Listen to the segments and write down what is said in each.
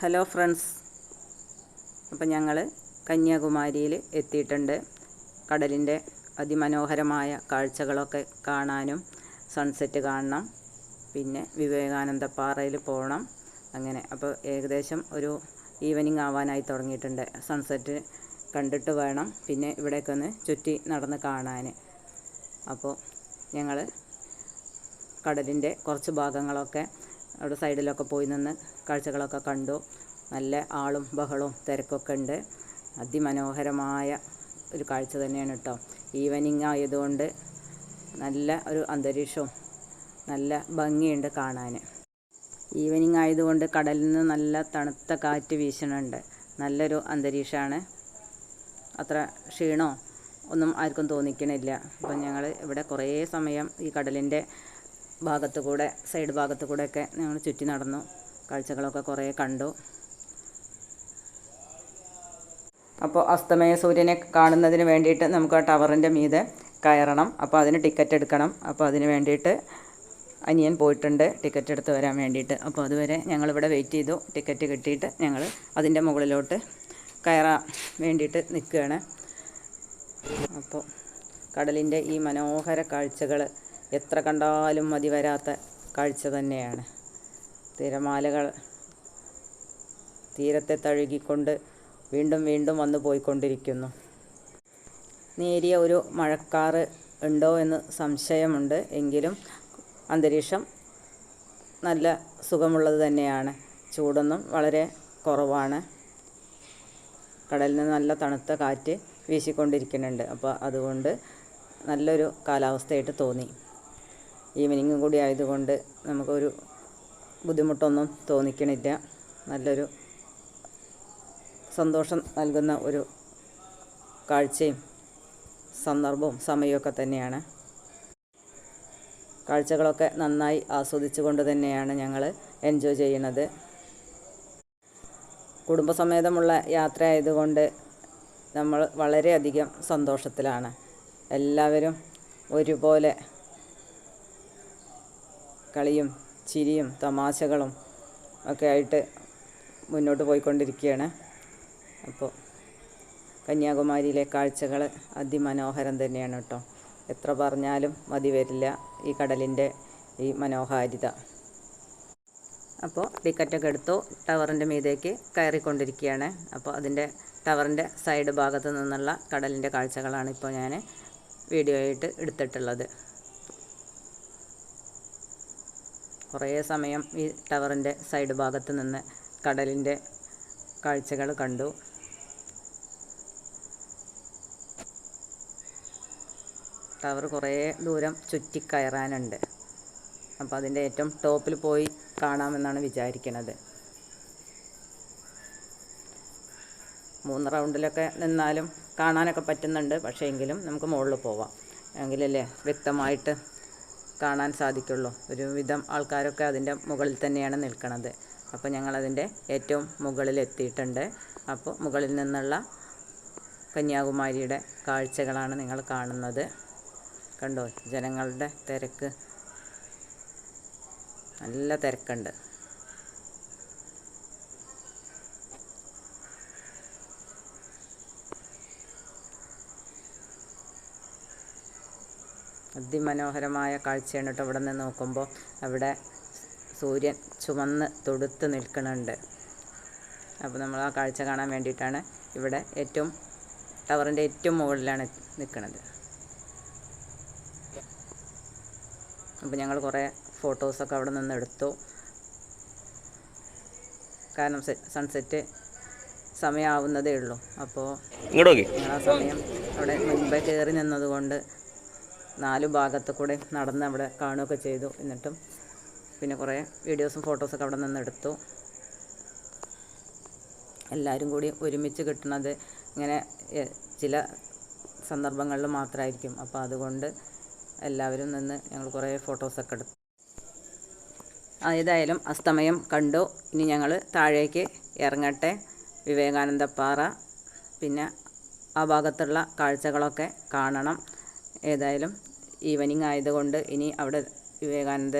Hello friends. അപ്പം ഞങ്ങൾ കന്യാകുമാരിയിൽ എത്തിയിട്ടുണ്ട്. കടലിന്റെ അതിമനോഹരമായ കാഴ്ചകളൊക്കെ കാണാനും സൺസെറ്റ് കാണണം. പിന്നെ വിവേകാനന്ദ പാറയിൽ പോകണം അങ്ങനെ. അപ്പോൾ ഏകദേശം ഒരു ഈവനിങ് ആവാനായി തുടങ്ങിയിട്ടുണ്ട്. സൺസെറ്റ് കണ്ടിട്ട് വേണം പിന്നെ ഇവിടേക്ക് ഒന്ന് ചുറ്റി നടന്ന് കാണാൻ അപ്പോൾ ഞങ്ങൾ കടലിന്റെ കുറച്ച് ഭാഗങ്ങളൊക്കെ അവിടെ സൈഡിലൊക്കെ പോയി നിന്ന് കാഴ്ചകളൊക്കെ കണ്ടു. നല്ല ആളും ബഹളവും തിരക്കൊക്കെ ഉണ്ട്. അതിമനോഹരമായ ഒരു കാഴ്ച തന്നെയാണ് കേട്ടോ. ഈവനിങ് ആയതുകൊണ്ട് നല്ല ഒരു അന്തരീക്ഷവും നല്ല ഭംഗിയുണ്ട് കാണാൻ ഈവനിങ് ആയതുകൊണ്ട് കടലിൽ നിന്ന് നല്ല തണുത്ത കാറ്റ് വീശണുണ്ട്. നല്ലൊരു അന്തരീക്ഷമാണ്. അത്ര ക്ഷീണോ ഒന്നും ആർക്കും തോന്നിക്കണില്ല. അപ്പം ഞങ്ങൾ ഇവിടെ കുറേ സമയം ഈ കടലിന്റെ ഭാഗത്തു കൂടെ സൈഡ് ഭാഗത്തു കൂടെയൊക്കെ ഞങ്ങൾ ചുറ്റി നടന്നു. കാഴ്ചകളൊക്കെ കുറേ കണ്ടു. അപ്പോൾ അസ്തമയ സൂര്യനെ കാണുന്നതിന് വേണ്ടിയിട്ട് നമുക്ക് ആ ടവറിന്റെ മീതെ കയറണം. അപ്പോൾ അതിന് ടിക്കറ്റ് എടുക്കണം. അപ്പോൾ അതിന് വേണ്ടിയിട്ട് അനിയൻ പോയിട്ടുണ്ട് ടിക്കറ്റ് എടുത്ത് വരാൻ വേണ്ടിയിട്ട്. അപ്പോൾ അതുവരെ ഞങ്ങളിവിടെ വെയിറ്റ് ചെയ്തു. ടിക്കറ്റ് കിട്ടിയിട്ട് ഞങ്ങൾ അതിന്റെ മുകളിലോട്ട് കയറാൻ വേണ്ടിയിട്ട് നിൽക്കുകയാണ്. അപ്പോൾ കടലിന്റെ ഈ മനോഹര കാഴ്ചകൾ എത്ര കണ്ടാലും മതി വരാത്ത കാഴ്ച തന്നെയാണ്. തിരമാലകൾ തീരത്തെ തഴുകിക്കൊണ്ട് വീണ്ടും വീണ്ടും വന്നു പോയിക്കൊണ്ടിരിക്കുന്നു. നേരിയ ഒരു മഴക്കാറ് ഉണ്ടോ എന്ന് സംശയമുണ്ട്. എങ്കിലും അന്തരീക്ഷം നല്ല സുഖമുള്ളത് തന്നെയാണ്. ചൂടൊന്നും വളരെ കുറവാണ്. കടലിൽ നിന്ന് നല്ല തണുത്ത കാറ്റ് വീശിക്കൊണ്ടിരിക്കുന്നുണ്ട്. അപ്പോൾ അതുകൊണ്ട് നല്ലൊരു കാലാവസ്ഥയായിട്ട് തോന്നി. ഈവനിങ്ങും കൂടി ആയതുകൊണ്ട് നമുക്കൊരു ബുദ്ധിമുട്ടൊന്നും തോന്നിക്കണില്ല. നല്ലൊരു സന്തോഷം നൽകുന്ന ഒരു കാഴ്ചയും സന്ദർഭവും സമയമൊക്കെ തന്നെയാണ്. കാഴ്ചകളൊക്കെ നന്നായി ആസ്വദിച്ചുകൊണ്ട് തന്നെയാണ് ഞങ്ങൾ എൻജോയ് ചെയ്യുന്നത്. കുടുംബസമേതമുള്ള യാത്ര ആയതുകൊണ്ട് നമ്മൾ വളരെയധികം സന്തോഷത്തിലാണ്. എല്ലാവരും ഒരുപോലെ കളിയും ചിരിയും തമാശകളും ഒക്കെ ആയിട്ട് മുന്നോട്ട് പോയിക്കൊണ്ടിരിക്കുകയാണ്. അപ്പോൾ കന്യാകുമാരിയിലെ കാഴ്ചകൾ അതിമനോഹരം തന്നെയാണ് കേട്ടോ. എത്ര പറഞ്ഞാലും മതി വരില്ല ഈ കടലിന്റെ ഈ മനോഹാരിത. അപ്പോൾ ടിക്കറ്റൊക്കെ എടുത്തു ടവറിന്റെ മീതേക്ക് കയറിക്കൊണ്ടിരിക്കുകയാണ്. അപ്പോൾ അതിന്റെ ടവറിന്റെ സൈഡ് ഭാഗത്ത് നിന്നുള്ള കടലിന്റെ കാഴ്ചകളാണ് ഇപ്പോൾ ഞാൻ വീഡിയോ ആയിട്ട് എടുത്തിട്ടുള്ളത്. കുറേ സമയം ഈ ടവറിന്റെ സൈഡ് ഭാഗത്ത് നിന്ന് കടലിന്റെ കാഴ്ചകൾ കണ്ടു. ടവർ കുറേ ദൂരം ചുറ്റിക്കയറാനുണ്ട് അപ്പോൾ അതിന്റെ ഏറ്റവും ടോപ്പിൽ പോയി കാണാമെന്നാണ് വിചാരിക്കുന്നത് മൂന്ന് റൗണ്ടിലൊക്കെ നിന്നാലും കാണാനൊക്കെ പറ്റുന്നുണ്ട്. പക്ഷേ എങ്കിലും നമുക്ക് മുകളിൽ പോവാം. എങ്കിലല്ലേ വ്യക്തമായിട്ട് കാണാൻ സാധിക്കുള്ളൂ. ഒരുവിധം ആൾക്കാരൊക്കെ അതിന്റെ മുകളിൽ തന്നെയാണ് നിൽക്കുന്നത് അപ്പോൾ ഞങ്ങളതിന്റെ ഏറ്റവും മുകളിൽ എത്തിയിട്ടുണ്ട്. അപ്പോൾ മുകളിൽ നിന്നുള്ള കന്യാകുമാരിയുടെ കാഴ്ചകളാണ് നിങ്ങൾ കാണുന്നത്. കണ്ടോ? ജനങ്ങളുടെ തിരക്ക്. നല്ല തിരക്കുണ്ട്. അതിമനോഹരമായ കാഴ്ചയാണ് കേട്ടോ ഇവിടെ നിന്ന് നോക്കുമ്പോൾ അവിടെ സൂര്യൻ ചുമന്ന് തൊടുത്ത് നിൽക്കുന്നുണ്ട്. അപ്പോൾ നമ്മൾ ആ കാഴ്ച കാണാൻ വേണ്ടിയിട്ടാണ് ഇവിടെ ഏറ്റവും ടവറിന്റെ ഏറ്റവും മുകളിലാണ് നിൽക്കുന്നത്. അപ്പോൾ ഞങ്ങൾ കുറേ ഫോട്ടോസൊക്കെ അവിടെ നിന്ന് എടുത്തു. കാരണം സൺസെറ്റ് സമയമാവുന്നതേ ഉള്ളൂ. അപ്പോൾ ആ സമയം അവിടെ മുൻപേ കയറി നിന്നതുകൊണ്ട് നാല് ഭാഗത്ത് കൂടെ നടന്ന് അവിടെ കാണുകയൊക്കെ ചെയ്തു. എന്നിട്ടും പിന്നെ കുറേ വീഡിയോസും ഫോട്ടോസൊക്കെ അവിടെ നിന്ന് എടുത്തു. എല്ലാവരും കൂടി ഒരുമിച്ച് കിട്ടുന്നത് ഇങ്ങനെ ചില സന്ദർഭങ്ങളിൽ മാത്രമായിരിക്കും. അപ്പോൾ അതുകൊണ്ട് എല്ലാവരും നിന്ന് ഞങ്ങൾ കുറേ ഫോട്ടോസൊക്കെ എടുത്തു. ഏതായാലും അസ്തമയം കണ്ടു. ഇനി ഞങ്ങൾ താഴേക്ക് ഇറങ്ങട്ടെ. വിവേകാനന്ദപ്പാറ പിന്നെ ആ ഭാഗത്തുള്ള കാഴ്ചകളൊക്കെ കാണണം. ഏതായാലും ഈവനിങ് ആയതുകൊണ്ട് ഇനി അവിടെ വിവേകാനന്ദ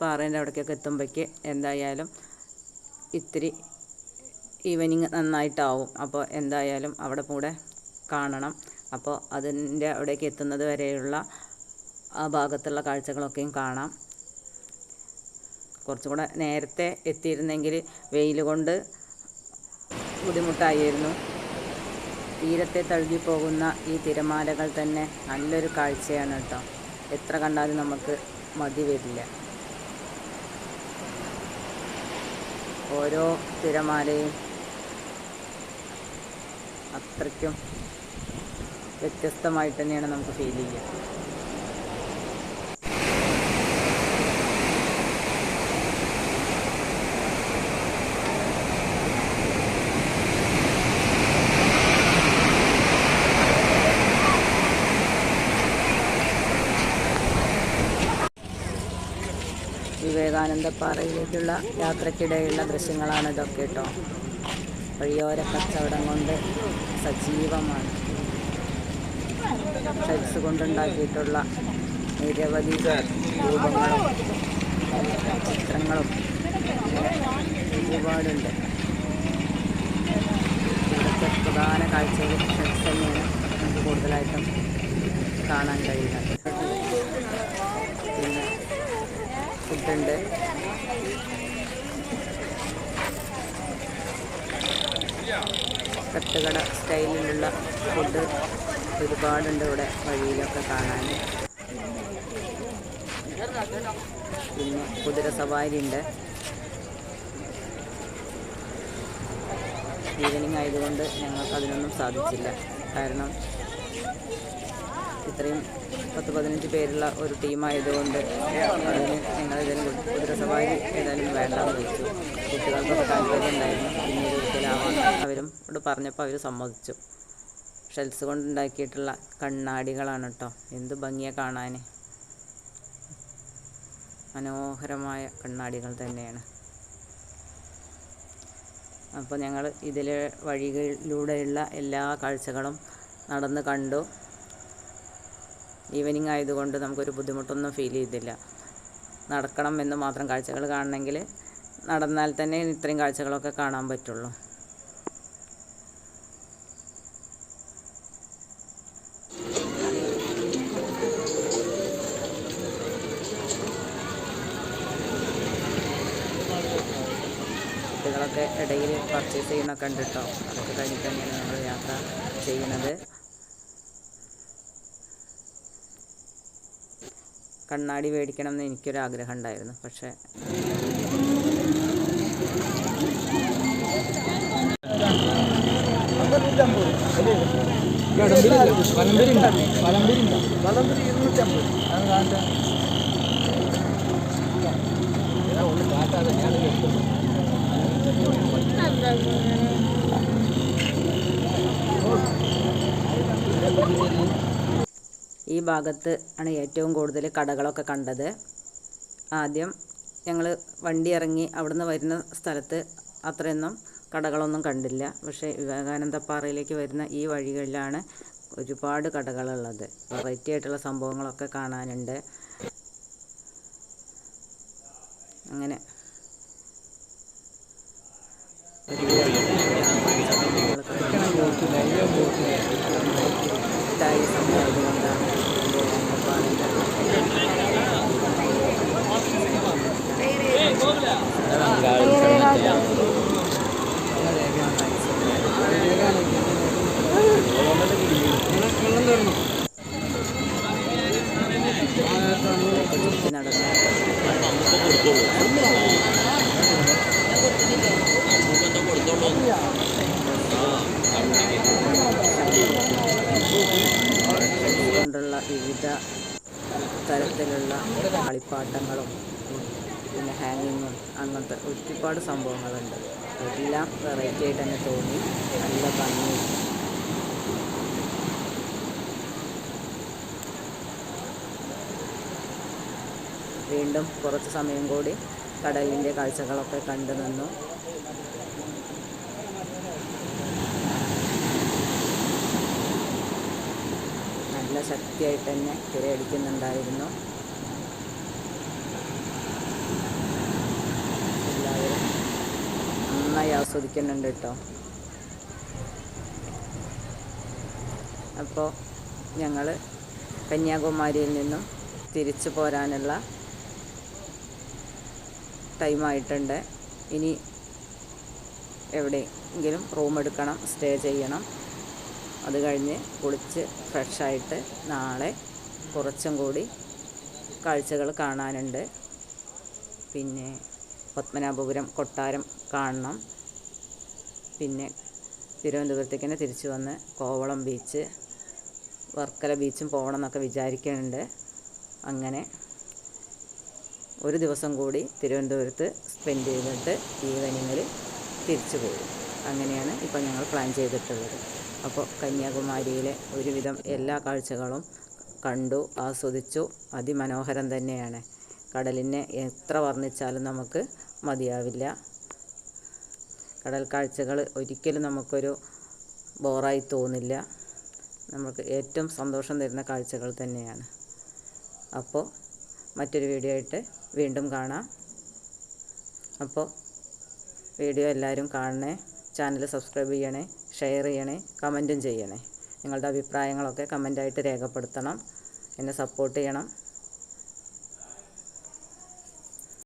പാറേന്റെ അവിടേക്കൊക്കെ എത്തുമ്പോഴേക്ക് എന്തായാലും ഇത്തിരി ഈവനിങ് നന്നായിട്ടാവും. അപ്പോൾ എന്തായാലും അവിടെ കൂടെ കാണണം. അപ്പോൾ അതിന്റെ അവിടേക്ക് എത്തുന്നത് വരെയുള്ള ആ ഭാഗത്തുള്ള കാഴ്ചകളൊക്കെയും കാണാം. കുറച്ചും കൂടെ നേരത്തെ എത്തിയിരുന്നെങ്കിൽ വെയിൽ കൊണ്ട് ബുദ്ധിമുട്ടായിരുന്നു. തീരത്തെ തഴുകി പോകുന്ന ഈ തിരമാലകൾ തന്നെ നല്ലൊരു കാഴ്ചയാണ് കേട്ടോ. എത്ര കണ്ടാലും നമുക്ക് മതി വരില്ല. ഓരോ തിരമാലയും അത്രയ്ക്കും വ്യത്യസ്തമായിട്ട് തന്നെയാണ് നമുക്ക് ഫീൽ ചെയ്യുക വിവേകാനന്ദപ്പാറയിലേക്കുള്ള യാത്രക്കിടെയുള്ള ദൃശ്യങ്ങളാണ് ഇതൊക്കെ കേട്ടോ. വഴിയോര കച്ചവടം കൊണ്ട് സജീവമാണ്. സൈസ് കൊണ്ടുണ്ടാക്കിയിട്ടുള്ള നിരവധി രൂപങ്ങളും ചിത്രങ്ങളും ഒരുപാടുണ്ട്. ഇവിടുത്തെ പ്രധാന കാഴ്ചകൾ ഷെൽസ് തന്നെയാണ് നമുക്ക് കൂടുതലായിട്ടും കാണാൻ കഴിയുന്നത് പിന്നെ ഫുഡുണ്ട് തട്ടുകട സ്റ്റൈലിലുള്ള ഫുഡ് ഒരുപാടുണ്ട് ഇവിടെ വഴിയിലൊക്കെ കാണാൻ. പിന്നെ കുതിര സവാരി ഉണ്ട് ഈവനിങ് ആയതുകൊണ്ട് ഞങ്ങൾക്ക് അതിനൊന്നും സാധിച്ചില്ല. കാരണം ഇത്രയും പത്ത് പതിനഞ്ച് പേരുള്ള ഒരു ടീമായതുകൊണ്ട് അതിന് ഇതിന് കുതിര സവാരി ഏതായാലും വേണ്ടാന്ന് വെച്ചു കുട്ടികൾക്കൊക്കെ താല്പര്യം ഉണ്ടായിരുന്നു. പിന്നീട് ഒരിക്കലാവാൻ അവരും ഇവിടെ പറഞ്ഞപ്പോൾ അവർ സമ്മതിച്ചു. ഷെൽസ് കൊണ്ടുണ്ടാക്കിയിട്ടുള്ള കണ്ണാടികളാണ് കേട്ടോ എന്ത് ഭംഗിയാണ് കാണാൻ മനോഹരമായ കണ്ണാടികൾ തന്നെയാണ്. അപ്പോൾ ഞങ്ങൾ ഇതിലെ വഴികളിലൂടെയുള്ള എല്ലാ കാഴ്ചകളും നടന്ന് കണ്ടു. ഈവനിങ് ആയതുകൊണ്ട് നമുക്കൊരു ബുദ്ധിമുട്ടൊന്നും ഫീൽ ചെയ്തില്ല. നടക്കണം എന്ന് മാത്രം കാഴ്ചകൾ കാണണമെങ്കിൽ നടന്നാൽ തന്നെ ഇത്രയും കാഴ്ചകളൊക്കെ കാണാൻ പറ്റുള്ളൂ. കുട്ടികളൊക്കെ ഇടയിൽ പർച്ചേസ് ചെയ്യുന്നൊക്കെ ഉണ്ട് കേട്ടോ അതൊക്കെ കഴിഞ്ഞിട്ട് തന്നെയാണ് നമ്മൾ യാത്ര ചെയ്യുന്നത്. കണ്ണാടി മേടിക്കണം എന്ന് എനിക്കൊരു ആഗ്രഹം ഉണ്ടായിരുന്നു പക്ഷേ ഈ ഭാഗത്ത് ആണ് ഏറ്റവും കൂടുതൽ കടകളൊക്കെ കണ്ടത്. ആദ്യം ഞങ്ങൾ വണ്ടി ഇറങ്ങി അവിടുന്ന് വരുന്ന സ്ഥലത്ത് അത്രയൊന്നും കടകളൊന്നും കണ്ടില്ല. പക്ഷേ വിവേകാനന്ദപ്പാറയിലേക്ക് വരുന്ന ഈ വഴികളിലാണ് ഒരുപാട് കടകളുള്ളത്. വെറൈറ്റി ആയിട്ടുള്ള സംഭവങ്ങളൊക്കെ കാണാനുണ്ട്. അങ്ങനെ മിഠായി സംഭവമായതുകൊണ്ടാണ് ചുറ്റി നടന്ന് കൊണ്ടുള്ള വിവിധ തരത്തിലുള്ള കളിപ്പാട്ടങ്ങളും പിന്നെ ഹാങ്ങിങ്ങും അങ്ങനത്തെ ഒരുപാട് സംഭവങ്ങളുണ്ട്. എല്ലാം വെറൈറ്റി ആയിട്ട് തന്നെ തോന്നി. നല്ല ഭംഗി. വീണ്ടും കുറച്ച് സമയം കൂടി കടലിന്റെ കാഴ്ചകളൊക്കെ കണ്ടു നിന്നു. നല്ല ശക്തിയായിട്ട് തന്നെ തിരയടിക്കുന്നുണ്ടായിരുന്നു എല്ലാവരും നന്നായി ആസ്വദിക്കുന്നുണ്ട് കേട്ടോ. അപ്പോൾ ഞങ്ങൾ കന്യാകുമാരിയിൽ നിന്നും തിരിച്ചു പോരാനുള്ള ടൈമായിട്ടുണ്ട്. ഇനി എവിടെയെങ്കിലും റൂം എടുക്കണം സ്റ്റേ ചെയ്യണം. അത് കഴിഞ്ഞ് കുളിച്ച് ഫ്രഷായിട്ട് നാളെ കുറച്ചും കൂടി കാഴ്ചകൾ കാണാനുണ്ട്. പിന്നെ പത്മനാഭപുരം കൊട്ടാരം കാണണം. പിന്നെ തിരുവനന്തപുരത്തേക്ക് തന്നെ തിരിച്ചു വന്ന് കോവളം ബീച്ച് വർക്കല ബീച്ചും പോകണം എന്നൊക്കെ വിചാരിക്കുന്നുണ്ട്. അങ്ങനെ ഒരു ദിവസം കൂടി തിരുവനന്തപുരത്ത് സ്പെൻഡ് ചെയ്തിട്ട് ഈവനിങ്ങിൽ തിരിച്ചു പോകും അങ്ങനെയാണ് ഇപ്പം ഞങ്ങൾ പ്ലാൻ ചെയ്തിട്ടുള്ളത്. അപ്പോൾ കന്യാകുമാരിയിലെ ഒരുവിധം എല്ലാ കാഴ്ചകളും കണ്ടു ആസ്വദിച്ചു. അതിമനോഹരം തന്നെയാണ്. കടലിനെ എത്ര വർണിച്ചാലും നമുക്ക് മതിയാവില്ല. കടൽ കാഴ്ചകൾ ഒരിക്കലും നമുക്കൊരു ബോറായി തോന്നില്ല. നമുക്ക് ഏറ്റവും സന്തോഷം തരുന്ന കാഴ്ചകൾ തന്നെയാണ്. അപ്പോൾ മറ്റൊരു വീഡിയോ ആയിട്ട് വീണ്ടും കാണാം. അപ്പോൾ വീഡിയോ എല്ലാവരും കാണണേ. ചാനൽ സബ്സ്ക്രൈബ് ചെയ്യണേ. ഷെയർ ചെയ്യണേ കമന്റും ചെയ്യണേ. നിങ്ങളുടെ അഭിപ്രായങ്ങളൊക്കെ കമന്റായിട്ട് രേഖപ്പെടുത്തണം. എന്നെ സപ്പോർട്ട് ചെയ്യണം.